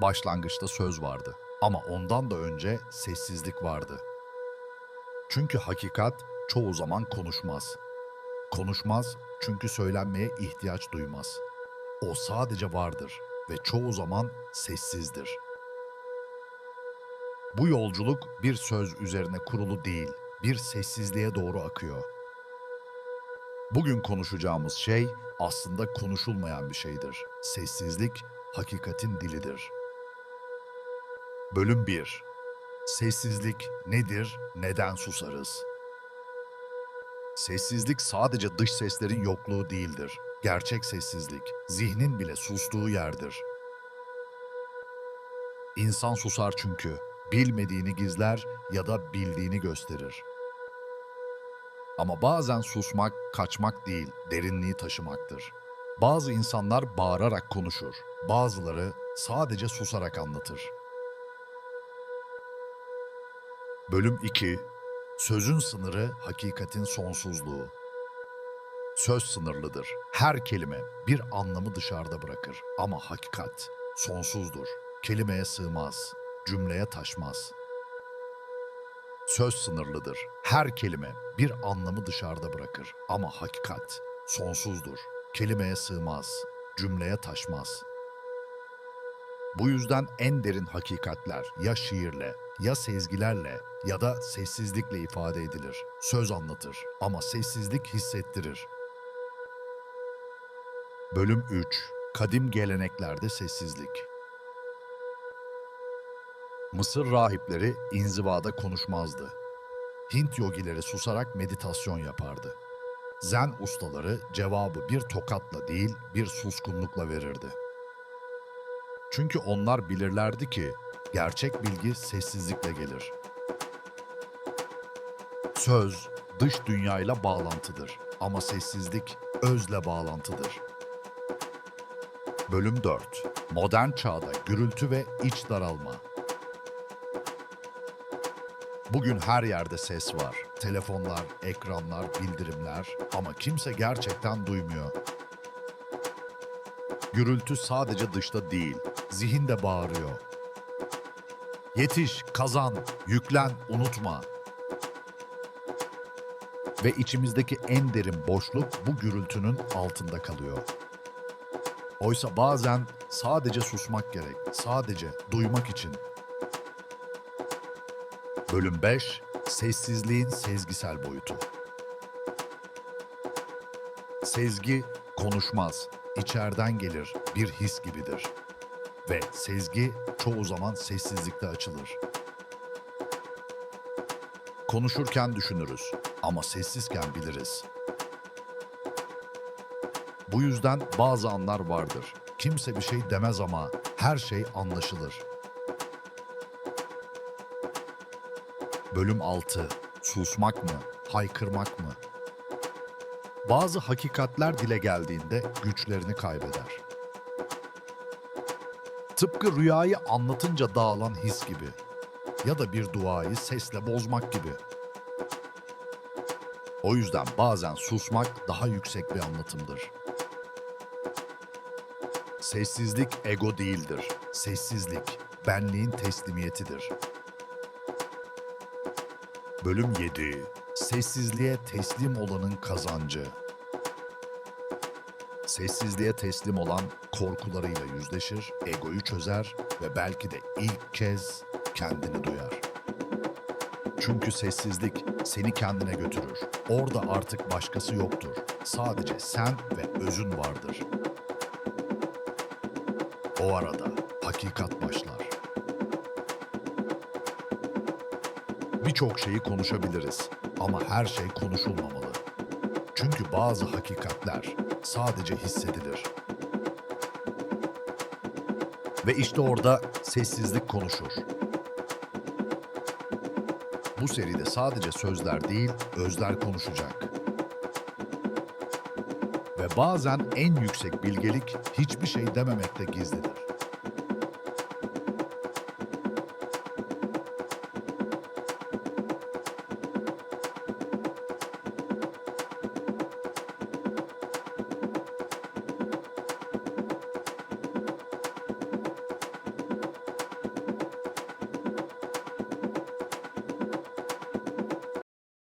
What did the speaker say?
Başlangıçta söz vardı ama ondan da önce sessizlik vardı. Çünkü hakikat çoğu zaman konuşmaz. Konuşmaz çünkü söylenmeye ihtiyaç duymaz. O sadece vardır ve çoğu zaman sessizdir. Bu yolculuk bir söz üzerine kurulu değil, bir sessizliğe doğru akıyor. Bugün konuşacağımız şey aslında konuşulmayan bir şeydir. Sessizlik hakikatin dilidir. Bölüm 1 Sessizlik nedir, neden susarız? Sessizlik sadece dış seslerin yokluğu değildir. Gerçek sessizlik, zihnin bile sustuğu yerdir. İnsan susar çünkü bilmediğini gizler ya da bildiğini gösterir. Ama bazen susmak, kaçmak değil, derinliği taşımaktır. Bazı insanlar bağırarak konuşur, bazıları sadece susarak anlatır. Bölüm 2 Sözün sınırı hakikatin sonsuzluğu. Söz sınırlıdır. Her kelime bir anlamı dışarıda bırakır ama hakikat sonsuzdur. Kelimeye sığmaz, cümleye taşmaz. Söz sınırlıdır. Her kelime bir anlamı dışarıda bırakır ama hakikat sonsuzdur. Kelimeye sığmaz, cümleye taşmaz. Bu yüzden en derin hakikatler ya şiirle, ya sezgilerle ya da sessizlikle ifade edilir. Söz anlatır ama sessizlik hissettirir. Bölüm 3 Kadim geleneklerde sessizlik Mısır rahipleri inzivada konuşmazdı. Hint yogileri susarak meditasyon yapardı. Zen ustaları cevabı bir tokatla değil bir suskunlukla verirdi. Çünkü onlar bilirlerdi ki gerçek bilgi sessizlikle gelir. Söz dış dünyayla bağlantıdır ama sessizlik özle bağlantıdır. Bölüm 4 Modern çağda gürültü ve iç daralma. Bugün her yerde ses var. Telefonlar, ekranlar, bildirimler ama kimse gerçekten duymuyor. Gürültü sadece dışta değil, zihinde bağırıyor. Yetiş, kazan, yüklen, unutma. Ve içimizdeki en derin boşluk bu gürültünün altında kalıyor. Oysa bazen sadece susmak gerek, sadece duymak için. Bölüm 5 Sessizliğin sezgisel boyutu. Sezgi konuşmaz, içeriden gelir, bir his gibidir. Ve sezgi çoğu zaman sessizlikte açılır. Konuşurken düşünürüz ama sessizken biliriz. Bu yüzden bazı anlar vardır. Kimse bir şey demez ama her şey anlaşılır. Bölüm 6 Susmak mı, haykırmak mı? Bazı hakikatler dile geldiğinde güçlerini kaybeder. Tıpkı rüyayı anlatınca dağılan his gibi ya da bir duayı sesle bozmak gibi. O yüzden bazen susmak daha yüksek bir anlatımdır. Sessizlik ego değildir. Sessizlik benliğin teslimiyetidir. Bölüm 7 Sessizliğe teslim olanın kazancı. Sessizliğe teslim olan korkularıyla yüzleşir, egoyu çözer ve belki de ilk kez kendini duyar. Çünkü sessizlik seni kendine götürür. Orada artık başkası yoktur. Sadece sen ve özün vardır. O arada hakikat başlar. Birçok şeyi konuşabiliriz ama her şey konuşulmamalı. Çünkü bazı hakikatler sadece hissedilir. Ve işte orada sessizlik konuşur. Bu seride sadece sözler değil, özler konuşacak. Ve bazen en yüksek bilgelik hiçbir şey dememekte gizlidir.